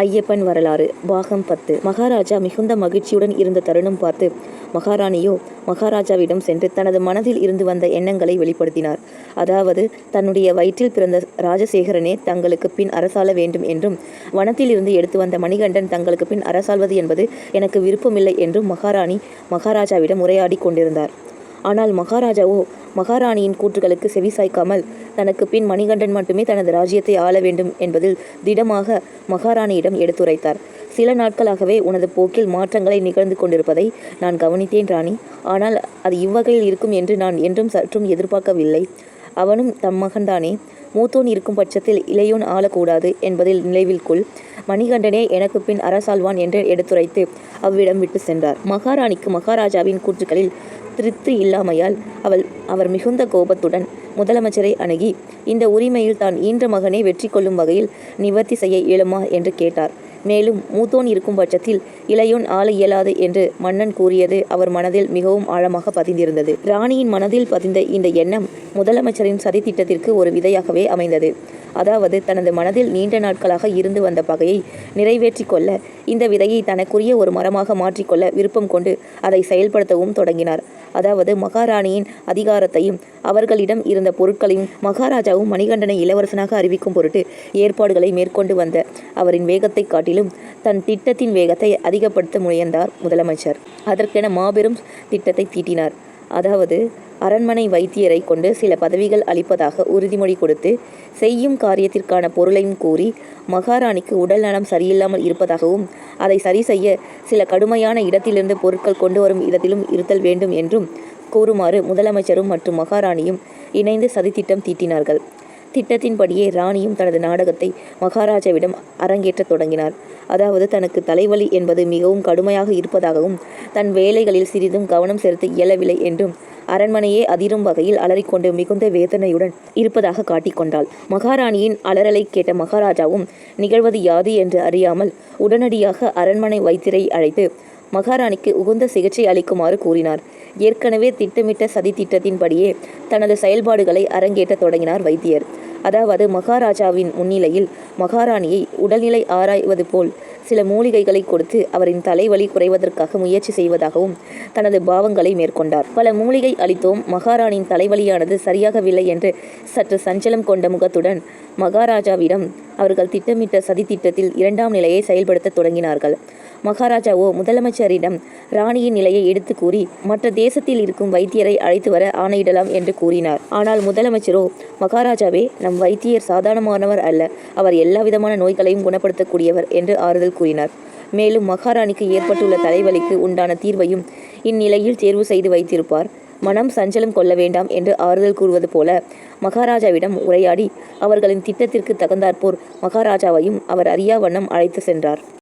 ஐயப்பன் வரலாறு. பாகம் பத்து. மகாராஜா மிகுந்த மகிழ்ச்சியுடன் இருந்த தருணம் பார்த்து மகாராணியோ மகாராஜாவிடம் சென்று தனது மனதில் இருந்து வந்த எண்ணங்களை வெளிப்படுத்தினார். அதாவது தன்னுடைய வயிற்றில் பிறந்த ராஜசேகரனே தங்களுக்கு பின் அரசாள வேண்டும் என்றும் வனத்தில் இருந்து எடுத்து வந்த மணிகண்டன் தங்களுக்கு பின் அரசாள்வது என்பது எனக்கு விருப்பமில்லை என்றும் மகாராணி மகாராஜாவிடம் உரையாடி கொண்டிருந்தார். ஆனால் மகாராஜாவோ மகாராணியின் கூற்றுகளுக்கு செவிசாய்க்காமல் தனக்கு பின் மணிகண்டன் மட்டுமே தனது ராஜ்யத்தை ஆள வேண்டும் என்பதில் திடமாக மகாராணியிடம் எடுத்துரைத்தார். சில நாட்களாகவே உனது போக்கில் மாற்றங்களை நிகழ்ந்து கொண்டிருப்பதை நான் கவனித்தேன் ராணி. ஆனால் அது இவ்வகையில் இருக்கும் என்று நான் என்றும் சற்றும் எதிர்பார்க்கவில்லை. அவனும் தம் மகன்தானே. மூத்தோன் இருக்கும் பட்சத்தில் இளையோன் ஆளக்கூடாது என்பதில் நினைவில் கொள் மணிகண்டனே எனக்கு பின் அரசாள்வான் என்று எடுத்துரைத்து அவ்விடம் விட்டு சென்றார். மகாராணிக்கு மகாராஜாவின் கூற்றுக்களில் திருப்தி இல்லாமையால் அவள் அவர் மிகுந்த கோபத்துடன் முதலமைச்சரை அணுகி இந்த உரிமையில் தான் ஈன்ற மகனை வெற்றி கொள்ளும் வகையில் நிவர்த்தி செய்ய இயலுமா? என்று கேட்டார். மேலும் மூத்தோன் இருக்கும் பட்சத்தில் இளையோன் ஆள இயலாது என்று மன்னன் கூறியது அவர் மனதில் மிகவும் ஆழமாக பதிந்திருந்தது. ராணியின் மனதில் பதிந்த இந்த எண்ணம் முதலமைச்சரின் சதித்திட்டத்திற்கு ஒரு விதையாகவே அமைந்தது. அதாவது தனது மனதில் நீண்ட நாட்களாக இருந்து வந்த பகையை நிறைவேற்றி கொள்ள இந்த விதையை தனக்குரிய ஒரு மரமாக மாற்றிக்கொள்ள விருப்பம் கொண்டு அதை செயல்படுத்தவும் தொடங்கினார். அதாவது மகாராணியின் அதிகாரத்தையும் அவர்களிடம் இருந்த பொருட்களையும் மகாராஜாவும் மணிகண்டனை இளவரசனாக அறிவிக்கும் பொருட்டு ஏற்பாடுகளை மேற்கொண்டு வந்த அவரின் வேகத்தை காட்டிலும் தன் திட்டத்தின் வேகத்தை அதிகப்படுத்த முயன்றார் முதலமைச்சர். அதற்கென மாபெரும் திட்டத்தை தீட்டினார். அதாவது அரண்மனை வைத்தியரை கொண்டு சில பதவிகள் அளிப்பதாக உறுதிமொழி கொடுத்து செய்யும் காரியத்திற்கான பொருளையும் கூறி மகாராணிக்கு உடல் நலம் சரியில்லாமல் இருப்பதாகவும் அதை சரி செய்ய சில கடுமையான இடத்திலிருந்து பொருட்கள் கொண்டு வரும் இடத்திலும் இருத்தல் வேண்டும் என்றும் கூறுமாறு முதலமைச்சரும் மற்றும் மகாராணியும் இணைந்து சதித்திட்டம் தீட்டினார்கள். திட்டத்தின்படியே ராணியும் தனது நாடகத்தை மகாராஜாவிடம் அரங்கேற்றத் தொடங்கினார். அதாவது தனக்கு தலைவலி என்பது மிகவும் கடுமையாக இருப்பதாகவும் தன் வேலைகளில் சிறிதும் கவனம் செலுத்த இயலவில்லை என்றும் அரண்மனையே அதிரும் வகையில் அலறிக்கொண்டு மிகுந்த வேதனையுடன் இருப்பதாக காட்டிக்கொண்டாள். மகாராணியின் அலறலை கேட்ட மகாராஜாவும் நிகழ்வது யாது என்று அறியாமல் உடனடியாக அரண்மனை வைத்திரை அழைத்து மகாராணிக்கு உகந்த சிகிச்சை அளிக்குமாறு கூறினார். ஏற்கனவே திட்டமிட்ட சதி திட்டத்தின்படியே தனது செயல்பாடுகளை அரங்கேற்ற தொடங்கினார் வைத்தியர். அதாவது மகாராஜாவின் முன்னிலையில் மகாராணியை உடல்நிலை ஆராய்வது போல் சில மூலிகைகளை கொடுத்து அவரின் தலைவலி குறைவதற்காக முயற்சி செய்வதாகவும் தனது பாவங்களை மேற்கொண்டார். பல மூலிகை அளித்தோம் மகாராணியின் தலைவலியானது சரியாகவில்லை என்று சற்று சஞ்சலம் கொண்ட முகத்துடன் மகாராஜாவிடம் அவர்கள் திட்டமிட்ட சதி திட்டத்தில் இரண்டாம் நிலையை செயல்படுத்த தொடங்கினார்கள். மகாராஜாவோ முதலமைச்சரிடம் ராணியின் நிலையை எடுத்து கூறி மற்ற தேசத்தில் இருக்கும் வைத்தியரை அழைத்து வர ஆணையிடலாம் என்று கூறினார். ஆனால் முதலமைச்சரோ மகாராஜாவே நம் வைத்தியர் சாதாரணமானவர் அல்ல. அவர் எல்லா விதமான நோய்களையும் குணப்படுத்தக்கூடியவர் என்று ஆறுதல் கூறினார். மேலும் மகாராணிக்கு ஏற்பட்டுள்ள தலைவலிக்கு உண்டான தீர்வையும் இந்நிலையில் தேர்வு செய்து வைத்திருப்பார். மனம் சஞ்சலம் கொள்ள வேண்டாம் என்று ஆறுதல் கூறுவது போல மகாராஜாவிடம் உரையாடி அவர்களின் திட்டத்திற்கு தகுந்தாற்போர் மகாராஜாவையும் அவர் அறியா வண்ணம் அழைத்து சென்றார்.